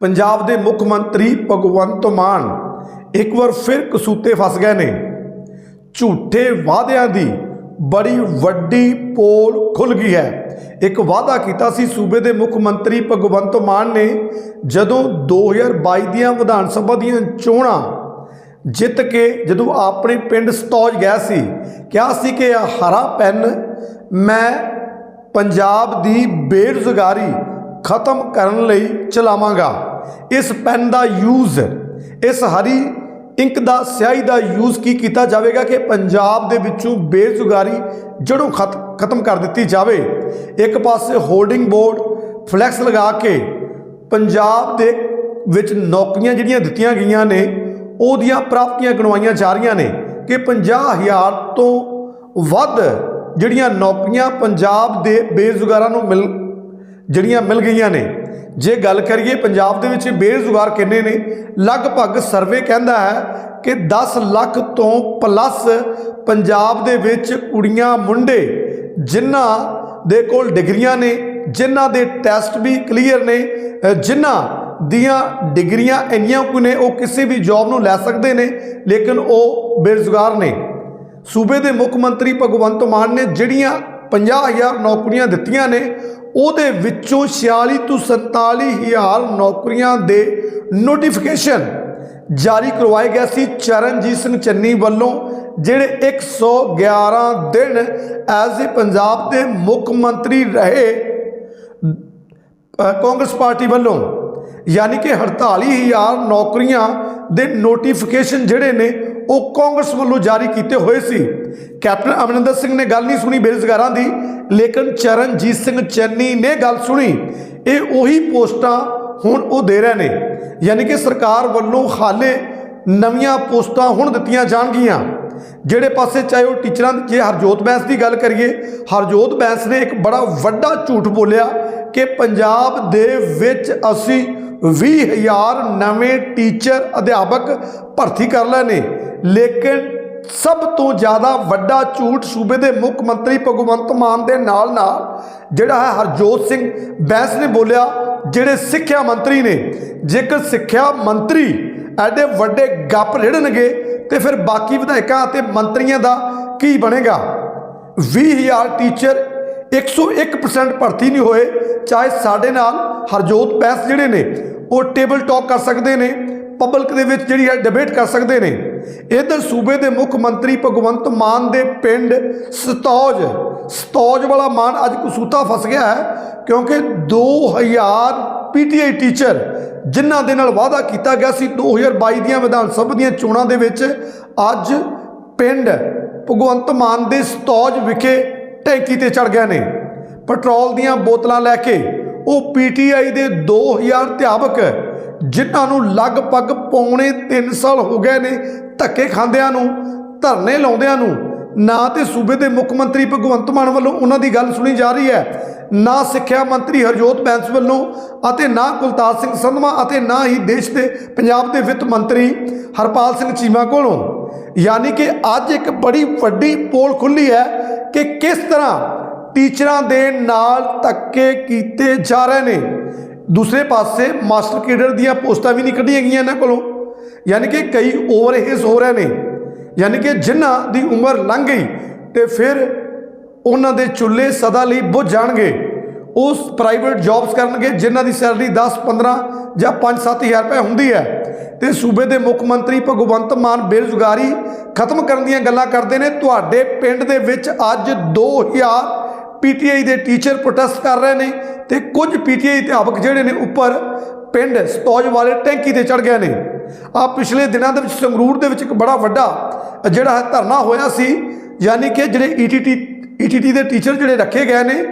ਪੰਜਾਬ ਦੇ ਮੁੱਖ ਮੰਤਰੀ ਭਗਵੰਤ ਮਾਨ ਇੱਕ ਵਾਰ ਫਿਰ ਕਸੂਤੇ ਫਸ ਗਏ ਨੇ। ਝੂਠੇ ਵਾਅਦਿਆਂ ਦੀ ਬੜੀ ਵੱਡੀ ਪੋਲ ਖੁੱਲ ਗਈ ਹੈ। ਇੱਕ ਵਾਅਦਾ ਕੀਤਾ ਸੀ ਸੂਬੇ ਦੇ ਮੁੱਖ ਮੰਤਰੀ ਭਗਵੰਤ ਮਾਨ ਨੇ ਜਦੋਂ 2022 ਦੀਆਂ ਵਿਧਾਨ ਸਭਾ ਦੀਆਂ ਚੋਣਾਂ ਜਿੱਤ ਕੇ ਜਦੋਂ ਆਪਣੇ ਪਿੰਡ ਸਤੌਜ ਗਿਆ ਸੀ, ਕਿਹਾ ਸੀ ਕਿ ਹਰਾ ਪੈਨ ਮੈਂ ਪੰਜਾਬ ਦੀ ਬੇਰੁਜ਼ਗਾਰੀ ਖਤਮ ਕਰਨ ਲਈ ਚਲਾਵਾਂਗਾ। ਇਸ ਪੈਨ ਦਾ ਯੂਜ਼ ਇਸ ਹਰੀ ਇੰਕ ਦਾ ਸਿਆਹੀ ਦਾ ਯੂਜ਼ ਕੀ ਕੀਤਾ ਜਾਵੇਗਾ ਕਿ ਪੰਜਾਬ ਦੇ ਵਿੱਚੋਂ ਬੇਰੁਜ਼ਗਾਰੀ ਜੜੋਂ ਖਤ- ਖਤਮ ਕਰ ਦਿੱਤੀ ਜਾਵੇ। ਇੱਕ ਪਾਸੇ ਹੋਲਡਿੰਗ ਬੋਰਡ ਫਲੈਕਸ ਲਗਾ ਕੇ ਪੰਜਾਬ ਦੇ ਵਿੱਚ ਨੌਕਰੀਆਂ ਜਿਹੜੀਆਂ ਦਿੱਤੀਆਂ ਗਈਆਂ ਨੇ, ਉਹਦੀਆਂ ਪ੍ਰਾਪਤੀਆਂ ਗਣਵਾਈਆਂ ਜਾ ਰਹੀਆਂ ਨੇ ਕਿ 50000 ਤੋਂ ਵੱਧ ਜਿਹੜੀਆਂ ਨੌਕਰੀਆਂ ਪੰਜਾਬ ਦੇ ਬੇਰੁਜ਼ਗਾਰਾਂ ਨੂੰ ਮਿਲ, ਜਿਹੜੀਆਂ ਮਿਲ ਗਈਆਂ ਨੇ। ਜੇ ਗੱਲ ਕਰੀਏ ਪੰਜਾਬ ਦੇ ਵਿੱਚ ਬੇਰੁਜ਼ਗਾਰ ਕਿੰਨੇ ਨੇ, ਲਗਭਗ ਸਰਵੇ ਕਹਿੰਦਾ ਹੈ ਕਿ 10 ਲੱਖ ਤੋਂ ਪਲੱਸ ਪੰਜਾਬ ਦੇ ਵਿੱਚ ਕੁੜੀਆਂ ਮੁੰਡੇ ਜਿਨ੍ਹਾਂ ਦੇ ਕੋਲ ਡਿਗਰੀਆਂ ਨੇ, ਜਿਨ੍ਹਾਂ ਦੇ ਟੈਸਟ ਵੀ ਕਲੀਅਰ ਨੇ ਜਿਨ੍ਹਾਂ ਦੀਆਂ ਡਿਗਰੀਆਂ ਇੰਨੀਆਂ ਕੁ ਨੇ, ਉਹ ਕਿਸੇ ਵੀ ਜੌਬ ਨੂੰ ਲੈ ਸਕਦੇ ਨੇ, ਲੇਕਿਨ ਉਹ ਬੇਰੁਜ਼ਗਾਰ ਨੇ। ਸੂਬੇ ਦੇ ਮੁੱਖ ਮੰਤਰੀ ਭਗਵੰਤ ਮਾਨ ਨੇ ਜਿਹੜੀਆਂ 50000 ਨੌਕਰੀਆਂ ਦਿੱਤੀਆਂ ਨੇ ਉਹਦੇ ਵਿੱਚੋਂ 46 ਤੋਂ 47000 ਨੌਕਰੀਆਂ ਦੇ ਨੋਟੀਫਿਕੇਸ਼ਨ ਜਾਰੀ ਕਰਵਾਏ ਗਏ ਸੀ ਚਰਨਜੀਤ ਸਿੰਘ ਚੰਨੀ ਵੱਲੋਂ, ਜਿਹੜੇ 111 ਦਿਨ ਐਜ਼ ਏ ਪੰਜਾਬ ਦੇ ਮੁੱਖ ਮੰਤਰੀ ਰਹੇ ਕਾਂਗਰਸ ਪਾਰਟੀ ਵੱਲੋਂ, ਯਾਨੀ ਕਿ 48000 ਨੌਕਰੀਆਂ ਦੇ ਨੋਟੀਫਿਕੇਸ਼ਨ ਜਿਹੜੇ ਨੇ ਉਹ ਕਾਂਗਰਸ ਵੱਲੋਂ ਜਾਰੀ ਕੀਤੇ ਹੋਏ ਸੀ। ਕੈਪਟਨ ਅਮਰਿੰਦਰ ਸਿੰਘ ਨੇ ਗੱਲ ਨਹੀਂ ਸੁਣੀ ਬੇਰੁਜ਼ਗਾਰਾਂ ਦੀ, ਲੇਕਿਨ ਚਰਨਜੀਤ ਸਿੰਘ ਚੰਨੀ ਨੇ ਗੱਲ ਸੁਣੀ। ਇਹ ਉਹੀ ਪੋਸਟਾਂ ਹੁਣ ਉਹ ਦੇ ਰਹੇ ਨੇ। ਯਾਨੀ ਕਿ ਸਰਕਾਰ ਵੱਲੋਂ ਹਾਲੇ ਨਵੀਆਂ ਪੋਸਟਾਂ ਹੁਣ ਦਿੱਤੀਆਂ ਜਾਣਗੀਆਂ। ਜਿਹੜੇ ਪਾਸੇ ਚਾਹੇ ਉਹ ਟੀਚਰਾਂ ਜੇ ਹਰਜੋਤ ਬੈਂਸ ਦੀ ਗੱਲ ਕਰੀਏ, ਹਰਜੋਤ ਬੈਂਸ ਨੇ ਇੱਕ ਬੜਾ ਵੱਡਾ ਝੂਠ ਬੋਲਿਆ ਕਿ ਪੰਜਾਬ ਦੇ ਵਿੱਚ ਅਸੀਂ 20000 ਨਵੇਂ ਟੀਚਰ, ਅਧਿਆਪਕ ਭਰਤੀ ਕਰ ਲੈਣੇ ਲੇਕਿਨ ਸਭ ਤੋਂ ਜ਼ਿਆਦਾ ਵੱਡਾ ਝੂਠ ਸੂਬੇ ਦੇ ਮੁੱਖ ਮੰਤਰੀ ਭਗਵੰਤ ਮਾਨ ਦੇ ਨਾਲ ਨਾਲ ਜਿਹੜਾ ਹੈ ਹਰਜੋਤ ਸਿੰਘ ਬੈਂਸ ਨੇ ਬੋਲਿਆ, ਜਿਹੜੇ ਸਿੱਖਿਆ ਮੰਤਰੀ ਨੇ, ਜੇਕਰ ਸਿੱਖਿਆ ਮੰਤਰੀ ਐਡੇ ਵੱਡੇ ਗੱਪ ਰੇੜਨਗੇ ਤੇ ਫਿਰ ਬਾਕੀ ਵਿਧਾਇਕਾਂ ਅਤੇ ਮੰਤਰੀਆਂ ਦਾ ਕੀ ਬਣੇਗਾ? 20000 ਟੀਚਰ 101% ਭਰਤੀ ਨਹੀਂ ਹੋਏ, ਚਾਹੇ ਸਾਡੇ ਨਾਲ ਹਰਜੋਤ ਬੈਂਸ ਜਿਹੜੇ ਨੇ, ਉਹ ਟੇਬਲ ਟਾਕ ਕਰ ਸਕਦੇ ਨੇ, ਪਬਲਿਕ ਦੇ ਵਿੱਚ ਜਿਹੜੀ ਹੈ ਡਿਬੇਟ ਕਰ ਸਕਦੇ ਨੇ। ਇਧਰ ਸੂਬੇ ਦੇ ਮੁੱਖ ਮੰਤਰੀ ਭਗਵੰਤ ਮਾਨ ਦੇ ਪਿੰਡ ਸਤੌਜ ਸਤੌਜ ਵਾਲਾ ਮਾਨ ਅੱਜ ਕਸੂਤਾ ਫਸ ਗਿਆ ਹੈ ਕਿਉਂਕਿ 2000 ਪੀਟੀਆਈ ਟੀਚਰ ਜਿਨ੍ਹਾਂ ਦੇ ਨਾਲ ਵਾਅਦਾ ਕੀਤਾ ਗਿਆ ਸੀ 2022 ਦੀਆਂ ਵਿਧਾਨ ਸਭਾ ਦੀਆਂ ਚੋਣਾਂ ਦੇ ਵਿੱਚ ਅੱਜ ਪਿੰਡ ਭਗਵੰਤ ਮਾਨ ਦੇ ਸਤੌਜ ਵਿਖੇ ਟੈਂਕੀ ਤੇ ਚੜ ਗਏ ਨੇ। ਪੈਟਰੋਲ ਦੀਆਂ ਬੋਤਲਾਂ ਲੈ ਕੇ ਉਹ ਪੀਟੀਆਈ ਦੇ 2000 ਅਧਿਆਪਕ, ਜਿਨ੍ਹਾਂ ਨੂੰ ਲਗਭਗ ਪੌਣੇ 3 ਸਾਲ ਹੋ ਗਏ ਨੇ ਧੱਕੇ ਖਾਂਦਿਆਂ ਨੂੰ, ਧਰਨੇ ਲਾਉਂਦਿਆਂ ਨੂੰ, ਨਾ ਤੇ ਸੂਬੇ ਦੇ ਮੁੱਖ ਮੰਤਰੀ ਭਗਵੰਤ ਮਾਨ ਵੱਲੋਂ ਉਹਨਾਂ ਦੀ ਗੱਲ ਸੁਣੀ ਜਾ ਰਹੀ ਹੈ, ਨਾ ਸਿੱਖਿਆ ਮੰਤਰੀ ਹਰਜੋਤ ਬੈਂਸ ਵੱਲੋਂ ਅਤੇ ਨਾ ਕੁਲਤਾਰ ਸਿੰਘ ਸੰਧਵਾ ਅਤੇ ਨਾ ਹੀ ਦੇਸ਼ ਦੇ ਪੰਜਾਬ ਦੇ ਵਿੱਤ ਮੰਤਰੀ ਹਰਪਾਲ ਸਿੰਘ ਚੀਮਾ ਕੋਲੋਂ। ਯਾਨੀ ਕਿ ਅੱਜ ਇੱਕ ਬੜੀ ਵੱਡੀ ਪੋਲ ਖੁੱਲੀ ਹੈ ਕਿ ਕਿਸ ਤਰ੍ਹਾਂ ਟੀਚਰਾਂ ਦੇ ਨਾਲ ਧੱਕੇ ਕੀਤੇ ਜਾ ਰਹੇ ਨੇ। ਦੂਸਰੇ ਪਾਸੇ ਮਾਸਟਰ ਕੇਡਰ ਦੀਆਂ ਪੋਸਟਾਂ ਵੀ ਨਹੀਂ ਕੱਢੀਆਂ ਗਈਆਂ ਇਹਨਾਂ ਕੋਲੋਂ। ਯਾਨੀ ਕਿ ਕਈ ਓਵਰਹੇਜ਼ ਹੋ ਰਹੇ ਨੇ। ਯਾਨੀ ਕਿ ਜਿਨ੍ਹਾਂ ਦੀ ਉਮਰ ਲੰਘ ਗਈ ਤੇ ਫਿਰ ਉਹਨਾਂ ਦੇ ਚੁੱਲ੍ਹੇ ਸਦਾ ਲਈ ਬੁੱਝ ਜਾਣਗੇ। ਉਸ ਪ੍ਰਾਈਵੇਟ ਜੌਬਸ ਕਰਨਗੇ ਜਿਨ੍ਹਾਂ ਦੀ ਸੈਲਰੀ 10 15 ਜਾਂ 5-7000 ਰੁਪਏ ਹੁੰਦੀ ਹੈ। ਤੇ ਸੂਬੇ ਦੇ ਮੁੱਖ ਮੰਤਰੀ ਭਗਵੰਤ ਮਾਨ ਬੇਰੁਜ਼ਗਾਰੀ ਖਤਮ ਕਰਨ ਦੀਆਂ ਗੱਲਾਂ ਕਰਦੇ ਨੇ। ਤੁਹਾਡੇ ਪਿੰਡ ਦੇ ਵਿੱਚ ਅੱਜ 2000 ਪੀਟੀਆਈ ਦੇ ਟੀਚਰ ਪ੍ਰੋਟੈਸਟ ਕਰ ਰਹੇ ਨੇ ਤੇ ਕੁਝ ਪੀਟੀਆਈ ਅਧਿਆਪਕ ਜਿਹੜੇ ਨੇ ਉੱਪਰ ਪਿੰਡ ਸਤੌਜ ਵਾਲੇ ਟੈਂਕੀ ਤੇ ਚੜ ਗਏ ਨੇ। ਆ ਪਿਛਲੇ ਦਿਨਾਂ ਦੇ ਵਿੱਚ ਸੰਗਰੂਰ ਦੇ ਵਿੱਚ ਇੱਕ ਬੜਾ ਵੱਡਾ ਜਿਹੜਾ ਹੈ ਧਰਨਾ ਹੋਇਆ ਸੀ, ਯਾਨੀ ਕਿ ਜਿਹੜੇ ਈਟੀਟੀ ਈਟੀਟੀ ਦੇ ਟੀਚਰ ਜਿਹੜੇ ਰੱਖੇ ਗਏ ਨੇ,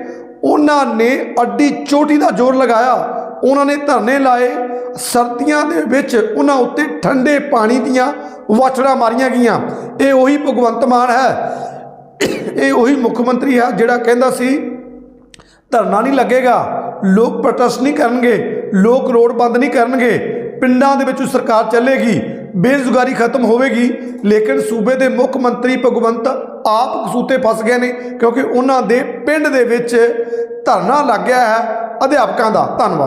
ਉਹਨਾਂ ਨੇ ਅੱਡੀ ਚੋਟੀ ਦਾ ਜ਼ੋਰ ਲਗਾਇਆ। ਉਹਨਾਂ ਨੇ ਧਰਨੇ ਲਾਏ। ਸਰਦੀਆਂ ਦੇ ਵਿੱਚ ਉਹਨਾਂ ਉੱਤੇ ਠੰਡੇ ਪਾਣੀ ਦੀਆਂ ਵਾਛੜਾਂ ਮਾਰੀਆਂ ਗਈਆਂ। ਇਹ ਉਹੀ ਭਗਵੰਤ ਮਾਨ ਹੈ। ਇਹ ਉਹੀ ਮੁੱਖ ਮੰਤਰੀ ਹੈ ਜਿਹੜਾ ਕਹਿੰਦਾ ਸੀ, ਧਰਨਾ ਨਹੀਂ ਲੱਗੇਗਾ। ਲੋਕ ਪ੍ਰੋਟੈਸਟ ਨਹੀਂ ਕਰਨਗੇ। ਲੋਕ ਰੋਡ ਬੰਦ ਨਹੀਂ ਕਰਨਗੇ। ਪਿੰਡਾਂ ਦੇ ਵਿੱਚ ਸਰਕਾਰ ਚੱਲੇਗੀ, ਬੇਰੁਜ਼ਗਾਰੀ ਖਤਮ ਹੋਵੇਗੀ, ਲੇਕਿਨ ਸੂਬੇ ਦੇ ਮੁੱਖ ਮੰਤਰੀ ਭਗਵੰਤ ਆਪ ਕਸੂਤੇ ਫਸ ਗਏ ਨੇ, ਕਿਉਂਕਿ ਉਹਨਾਂ ਦੇ ਪਿੰਡ ਦੇ ਵਿੱਚ ਧਰਨਾ ਲੱਗ ਗਿਆ ਹੈ। ਅਧਿਆਪਕਾਂ ਦਾ ਧੰਨਵਾਦ।